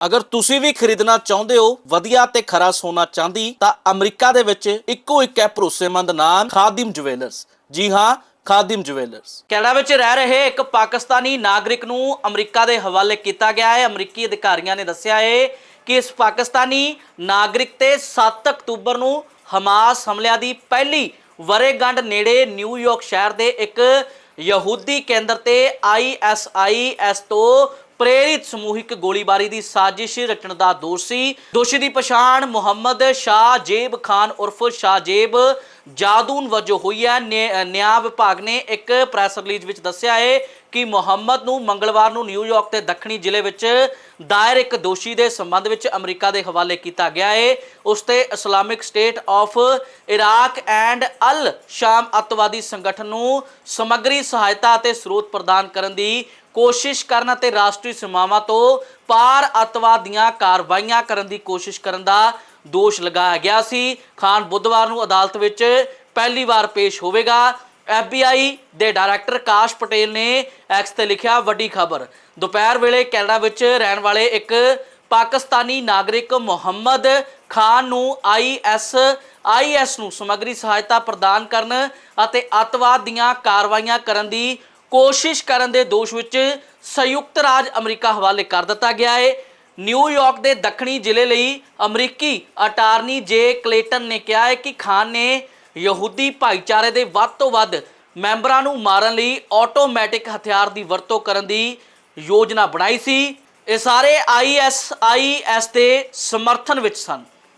ਅਗਰ ਤੁਸੀਂ ਵੀ ਖਰੀਦਣਾ ਚਾਹੁੰਦੇ ਹੋ, ਵਧੀਆ ਤੇ ਖਰਾ ਸੋਨਾ ਚਾਂਦੀ, ਤਾਂ ਅਮਰੀਕਾ ਦੇ ਵਿੱਚ ਇੱਕੋ ਇੱਕ ਹੈ ਭਰੋਸੇਮੰਦ ਨਾਮ, ਖਾਦਿਮ ਜੁਐਲਰਸ ਜੀ ਹਾਂ, ਖਾਦਿਮ ਜੁਐਲਰਸ ਕੈਨੇਡਾ ਵਿੱਚ ਰਹਿ ਰਹੇ ਇੱਕ ਪਾਕਿਸਤਾਨੀ ਨਾਗਰਿਕ ਨੂੰ ਅਮਰੀਕਾ ਦੇ ਹਵਾਲੇ ਕੀਤਾ ਗਿਆ ਹੈ। ਅਮਰੀਕੀ ਅਧਿਕਾਰੀਆਂ ਨੇ ਦੱਸਿਆ ਹੈ ਕਿ ਇਸ ਪਾਕਿਸਤਾਨੀ ਨਾਗਰਿਕ ਤੇ 7 ਅਕਤੂਬਰ ਨੂੰ ਹਮਾਸ ਹਮਲਿਆਂ ਦੀ ਪਹਿਲੀ ਵਰੇਗੰਢ ਨੇੜੇ ਨਿਊਯਾਰਕ ਸ਼ਹਿਰ ਦੇ ਇੱਕ ਯਹੂਦੀ ਕੇਂਦਰ ਤੇ ਆਈਐਸਆਈਐਸ ਤੋਂ ਪ੍ਰੇਰਿਤ ਸਮੂਹਿਕ ਗੋਲੀਬਾਰੀ ਦੀ ਸਾਜ਼ਿਸ਼ ਰਚਣ ਦਾ ਦੋਸ਼। ਸੀ ਦੋਸ਼ੀ ਦੀ ਪਛਾਣ ਮੁਹੰਮਦ ਸ਼ਾਹ ਜੇਬ ਖਾਨ ਉਰਫ ਸ਼ਾਹਜੇਬ ਜਾਦੂਨ ਵਜੋਂ ਹੋਈ ਹੈ। ਨਿਆਂ ਵਿਭਾਗ ਨੇ ਇੱਕ ਪ੍ਰੈਸ ਰਿਲੀਜ਼ ਵਿੱਚ ਦੱਸਿਆ ਹੈ ਕਿ ਮੁਹੰਮਦ ਨੂੰ ਮੰਗਲਵਾਰ ਨੂੰ ਨਿਊਯਾਰਕ ਦੇ ਦੱਖਣੀ ਜ਼ਿਲ੍ਹੇ ਵਿੱਚ ਦਾਇਰ ਇੱਕ ਦੋਸ਼ੀ ਦੇ ਸੰਬੰਧ ਵਿੱਚ ਅਮਰੀਕਾ ਦੇ ਹਵਾਲੇ ਕੀਤਾ ਗਿਆ ਹੈ। ਉਸ ਤੇ Islamic State of Iraq and ਅਲ ਸ਼ਾਮ ਅੱਤਵਾਦੀ ਸੰਗਠਨ ਨੂੰ ਸਮੱਗਰੀ ਸਹਾਇਤਾ ਅਤੇ ਸਰੋਤ ਪ੍ਰਦਾਨ ਕਰਨ ਦੀ ਕੋਸ਼ਿਸ਼ ਕਰਨ ਅਤੇ ਰਾਸ਼ਟਰੀ ਸੀਮਾਵਾਂ ਤੋਂ ਪਾਰ ਅੱਤਵਾਦ ਦੀਆਂ ਕਾਰਵਾਈਆਂ ਕਰਨ ਦੀ ਕੋਸ਼ਿਸ਼ ਕਰਨ ਦਾ ਦੋਸ਼ ਲਗਾਇਆ ਗਿਆ ਸੀ। ਖਾਨ ਬੁੱਧਵਾਰ ਨੂੰ ਅਦਾਲਤ ਵਿੱਚ ਪਹਿਲੀ ਵਾਰ ਪੇਸ਼ ਹੋਵੇਗਾ। FBI ਦੇ ਡਾਇਰੈਕਟਰ ਕਾਸ਼ ਪਟੇਲ ਨੇ ਐਕਸ ਤੇ ਲਿਖਿਆ ਵੱਡੀ ਖਬਰ। ਦੁਪਹਿਰ ਵੇਲੇ ਕੈਨੇਡਾ ਵਿੱਚ ਰਹਿਣ ਵਾਲੇ ਇੱਕ ਪਾਕਿਸਤਾਨੀ ਨਾਗਰਿਕ ਮੁਹੰਮਦ ਖਾਨ ਨੂੰ IS IS ਨੂੰ ਸਮੱਗਰੀ ਸਹਾਇਤਾ ਪ੍ਰਦਾਨ ਕਰਨ ਅਤੇ ਅੱਤਵਾਦ ਦੀਆਂ ਕਾਰਵਾਈਆਂ ਕਰਨ ਦੀ ਕੋਸ਼ਿਸ਼ ਕਰਨ ਦੇ ਦੋਸ਼ ਵਿੱਚ ਸੰਯੁਕਤ ਰਾਜ ਅਮਰੀਕਾ ਹਵਾਲੇ ਕਰ ਦਿੱਤਾ ਗਿਆ ਹੈ ਨਿਊਯਾਰਕ ਦੇ ਦੱਖਣੀ ਜ਼ਿਲ੍ਹੇ ਲਈ ਅਮਰੀਕੀ ਅਟਾਰਨੀ ਜੇ ਕਲੇਟਨ ਨੇ ਕਿਹਾ ਹੈ ਕਿ ਖਾਨ ਨੇ ਯਹੂਦੀ ਭਾਈਚਾਰੇ ਦੇ ਵੱਧ ਤੋਂ ਵੱਧ ਮੈਂਬਰਾਂ ਨੂੰ ਮਾਰਨ ਲਈ ਆਟੋਮੈਟਿਕ ਹਥਿਆਰ ਦੀ ਵਰਤੋਂ ਕਰਨ ਦੀ ਯੋਜਨਾ ਬਣਾਈ ਸੀ। ਇਹ ਸਾਰੇ ਆਈਐਸਆਈਐਸ ਦੇ ਸਮਰਥਨ ਵਿੱਚ ਸਨ।